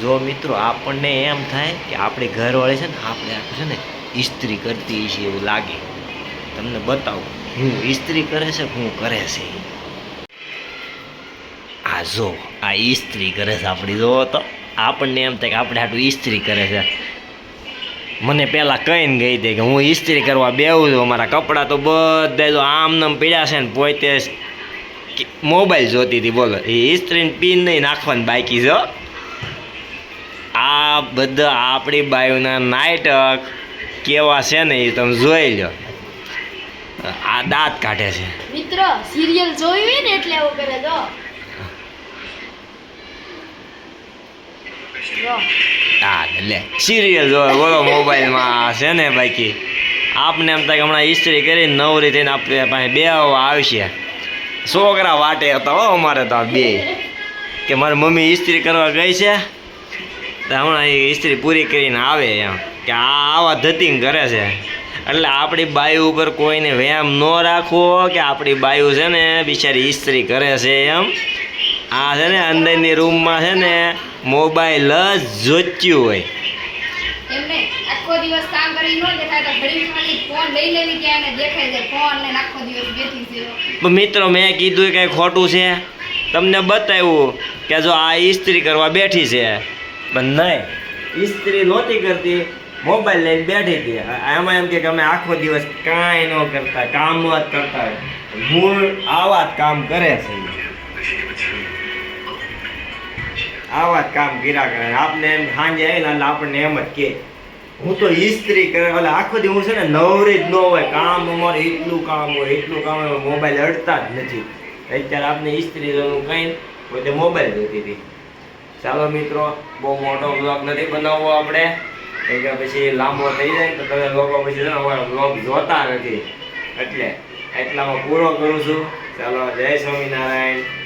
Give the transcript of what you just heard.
જો મિત્રો આપણને એમ થાય કે આપણે ઘરવાળી છે ને, આપણે આખું છે ને ઇસ્ત્રી કરતી છે એવું લાગે. તમને બતાવું, હું ઇસ્ત્રી કરે છે, હું કરે છે. આ જો, આ ઇસ્ત્રી કરે છે આપણી, જો તો આપણને એમ થાય કે આપણે આટલું ઇસ્ત્રી કરે છે. મને પહેલાં કહીને ગઈ હતી કે હું ઇસ્ત્રી કરવા બેહું છું મારા કપડાં તો બધા જો આમ નામ પીડ્યા છે ને, પોતે મોબાઈલ જોતી હતી, બોલો. એ ઇસ્ત્રીને પીન નહીં નાખવાની બાકી છે. આ બધા આપણી બાયુના નાટક કેવા છે ને એ તમે જોઈ લો. આ દાંત કાઢે છે. મિત્ર સિરિયલ જોઈ હોય ને એટલે એવું કરે હા લે સિરિયલ જોવે. બોલો મોબાઈલમાં છે ને બાકી. આપને એમ થાય કે હમણાં હિસ્ટ્રી કરી નવરી થઈને આપણે પાસે બે આવશે. છોકરા વાટે હતા હો અમારે તો આ બે. કે મારી મમ્મી હિસ્ટ્રી કરવા ગઈ છે? તો હમણાં એ ઇસ્ત્રી પૂરી કરીને આવે એમ કે આ આવા ધતિંગ કરે છે. એટલે આપણી બાયુ ઉપર કોઈને વ્યાયામ ન રાખવો કે આપણી બાયુ છે ને બિચારી ઇસ્ત્રી કરે છે એમ. આ છે ને અંદરની રૂમમાં છે ને મોબાઈલ જ જોચ્યું હોય. આખો દિવસ કામ કરી ન દેખાય તો ઘડી ખાલી ફોન લઈ લેવી કે એને દેખાય જાય. ફોન લઈને આખો દિવસ બેઠી છે. મિત્રો મેં કીધું કંઈ ખોટું છે? તમને બતાવ્યું કે જો આ ઇસ્ત્રી કરવા બેઠી છે પણ નહીં ઇસ્ત્રી નહોતી કરતી મોબાઈલ લઈને બેઠી હતી. એમાં એમ કે અમે આખો દિવસ કાંઈ ન કરતા, કામ જ કરતા મૂળ આવા જ કામ કરે છે. આવા જ કામ કર્યા કરે. આપને એમ સાંજે આવીને એટલે આપણને એમ જ કે, હું તો ઇસ્ત્રી કરે, એટલે આખો દી હું છે ને નવરી જ ન હોય. કામ અમારે એટલું કામ હોય, એટલું કામ હોય મોબાઈલ અડતા જ નથી. અત્યારે આપને ઇસ્ત્રી કંઈ પોતે મોબાઈલ જોતી હતી. ચાલો મિત્રો, બહુ મોટો બ્લોગ નથી બનાવવો આપણે. કેમ કે પછી લાંબો થઈ જાય તો તમે લોકો પછી છે ને બ્લોગ જોતા નથી. એટલે એટલામાં પૂરો કરું છું. ચાલો, જય સ્વામિનારાયણ.